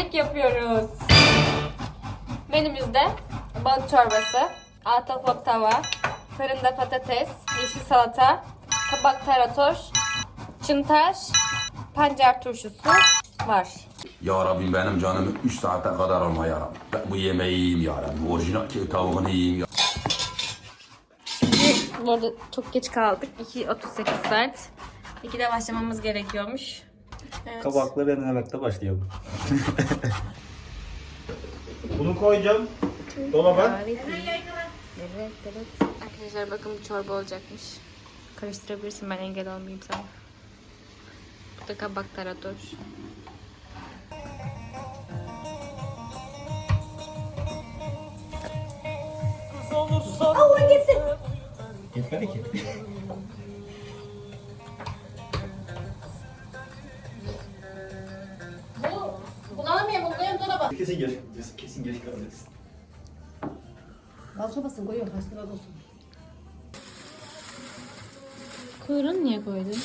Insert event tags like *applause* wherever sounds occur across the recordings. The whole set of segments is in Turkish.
Yemek yapıyoruz. Menümüzde balık çorbası, ahtapot tava, fırında patates, yeşil salata, kabak tarator, çıntaş, pancar turşusu var. Ya Rabbim benim canımı 3 saate kadar alma ya Rabbim. Ben bu yemeği yiyeyim ya Rabbim. Orijinal tavuğunu yiyeyim ya. Şimdi bu arada çok geç kaldık. 2.38 saat. 2'de başlamamız gerekiyormuş. Evet. Kabakları enlemekte başlayalım. Bunu koyacağım. Dolaba. Evet, evet. Arkadaşlar bakın bu çorba olacakmış. Karıştırabilirsin ben engel olmayayım sana. Bu da kabak tarator. Yetmedi ki. Kesin geç, kesin geç kalacağız. Bal sobasını koyuyorum hastalar olsun. Kuyruğunu niye koydun?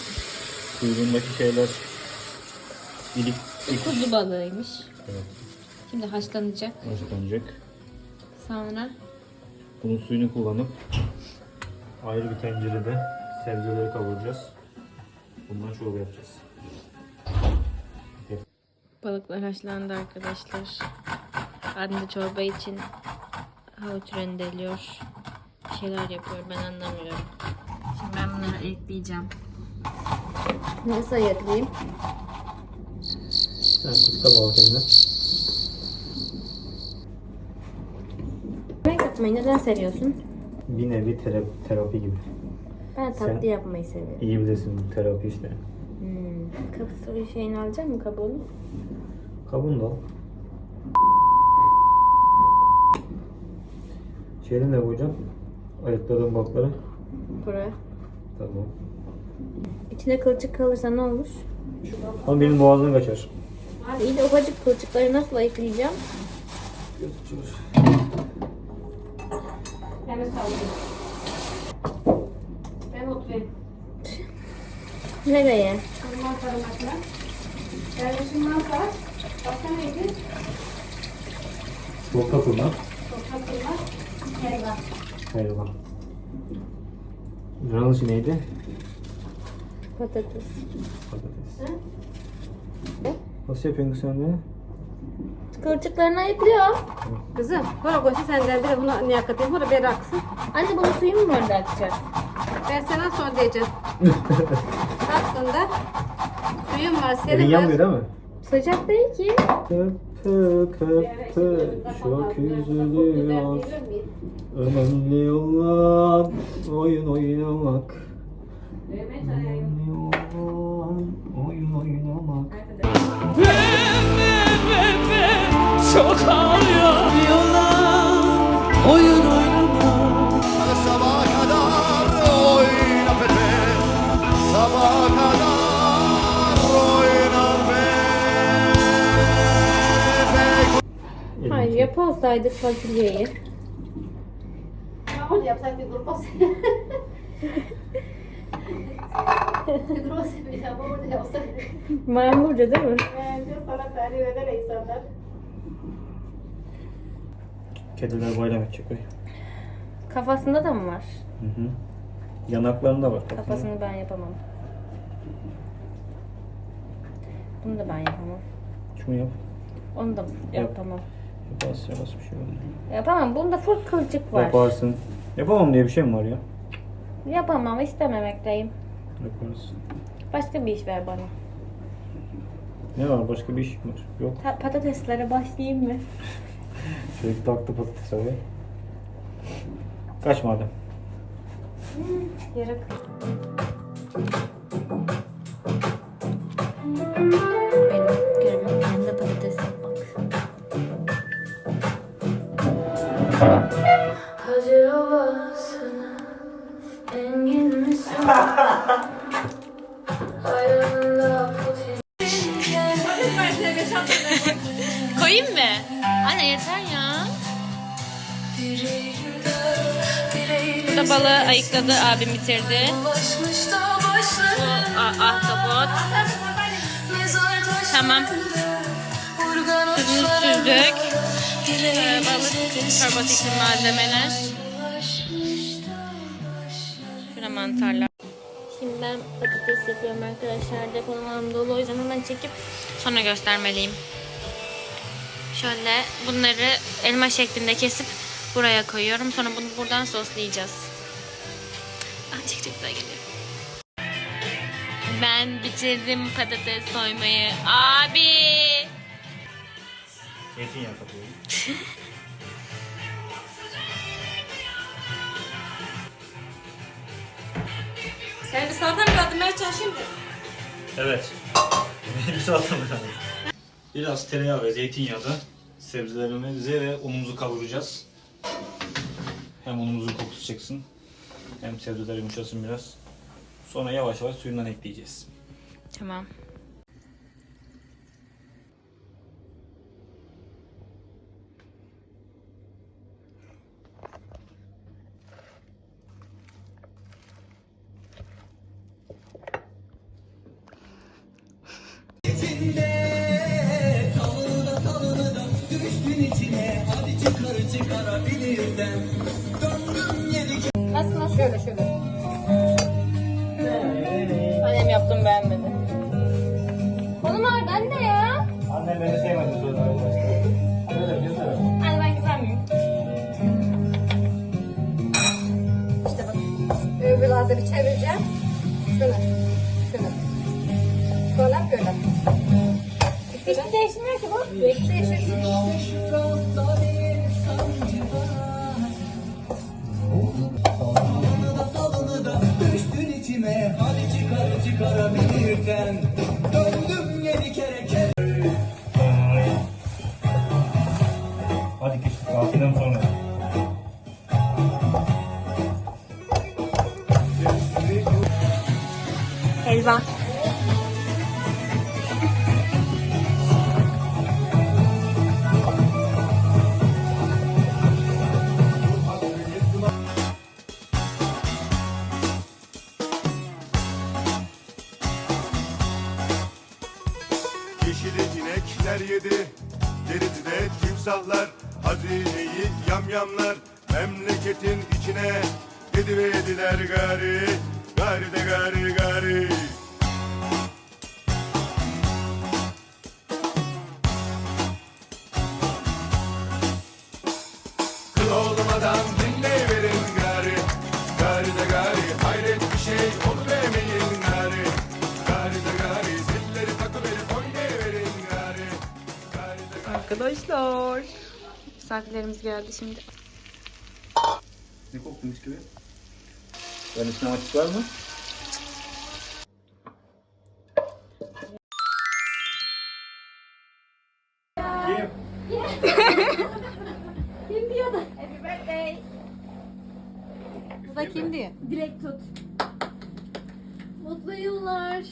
Kuyruğundaki şeyler ilik Kuzu balığıymış. Evet. Şimdi haşlanacak. haşlanacak. Sonra Bunun suyunu kullanıp ayrı bir tencerede sebzeleri kavuracağız. Bundan çorba yapacağız. Balıklar haşlandı arkadaşlar. Anne çorba için havuç rendeliyor. Bir şeyler yapıyor ben anlamıyorum. Şimdi ben bunları ayıklayacağım. Nasıl ayıklayayım? Sen usta bal kendine. Yemek yapmayı neden seviyorsun? Bir nevi terapi, terapi gibi. Ben tatlı Sen- yapmayı seviyorum. İyi bilirsin bu terapi işte. Kapısı şeyini alacak mı kabuğunu? Kabuğunu da al. Şeyini ne koyacağım? Ayıkladığım balıkları. Buraya. Tamam. İçine kılçık kalırsa ne olur? Ama benim boğazım kaçar. İyi de ufacık kılçıkları nasıl ayıklayacağım? Hemen sağlayayım. Ben oturayım. Nereye? Şundan sarılmasına. Yani şundan sar. Başka neydi? Sokak kurma. Sokak kırma. Helva. Hayvan. Ranışı neydi? Patates. Patates. Nasıl yapıyorsun sen de? Kılçıklarını ayıklıyor. Kızım, bana koysa senden biri bunu niye katayım? Bunu bir aksın. Anne bunun suyu mu da akacak? Ben sana sonra diyeceğim. *laughs* Aslında suyum var, senin Elin var. yanmıyor değil mi? Sıcak değil ki. Köpü köpü çok üzülüyor. Önemli olan oyun oynamak. Önemli Yapasaydık fasulyeyi. Ama yapsaydık durmaz. Durmaz bir ama yapsaydık. Maymunca değil mi? Bence sana tarif eder insanlar. Kediler bayram edecek oy. Kafasında da mı var? Hı hı. Yanaklarında var. kafasında. Kafasını ben yapamam. Bunu da ben yapamam. Şunu yap. Onu da yapamam. Yaparsın yaparsın bir şey olmuyor. Yapamam. Bunda full kılçık var. Yaparsın. Yapamam diye bir şey mi var ya? Yapamam. istememekteyim. Yaparsın. Başka bir iş ver bana. Ne var? Başka bir iş mi var? Yok. Ta- patateslere başlayayım mı? *laughs* Şöyle taktı patates oraya. Kaç madem. Yarık. Hazır ovasına engin misin? Ayağında Koyayım mı? Anne yeter ya. Burada balığı ayıkladı. Abim bitirdi. Ulaşmış da Bu ahtapot. Taşlarında Tamam. Tuzunu süzdük. Ee, balık için malzemeler. Şurada mantarlar. Şimdi ben patates yapıyorum arkadaşlar. Depolarım dolu o yüzden hemen çekip sonra göstermeliyim. Şöyle bunları elma şeklinde kesip buraya koyuyorum. Sonra bunu buradan soslayacağız. Ah çok güzel geliyor. Ben bitirdim patates soymayı. Abi. Zeytinyağı katıyorum. *laughs* Sen bir salata mı kaldın Mertcan şimdi? Evet. *laughs* bir salatamı lazım. Biraz tereyağı ve zeytinyağı da sebzelerimizi ve unumuzu kavuracağız. Hem unumuzun kokusu çıksın hem sebzeler yumuşasın biraz. Sonra yavaş yavaş suyundan ekleyeceğiz. Tamam. Nasıl nasıl? Şöyle şöyle. Annem yaptım beğenmedi. Oğlum oradan ne ya? Annem beni sevmedi sonra. Anne ben güzel miyim? İşte bak. Öbürlerde bir çevireceğim. Şöyle. Şöyle. Böyle. Hiç değişmiyor ki bu. Düştün içime hadi çıkar çıkarabilirsen Döndüm yedi kere kere Hadi keşke kahveden sonra. Helva. Yeşili inekler yedi, gerisi de timsahlar, hazineyi yamyamlar, memleketin içine yedi ve yediler gari, gari de gari gari. Arkadaşlar. Misafirlerimiz geldi şimdi. Ne kokmuş gibi? Ben üstüne açık var mı? Kim? *laughs* Bu da kim diyor? Mutlu yıllar.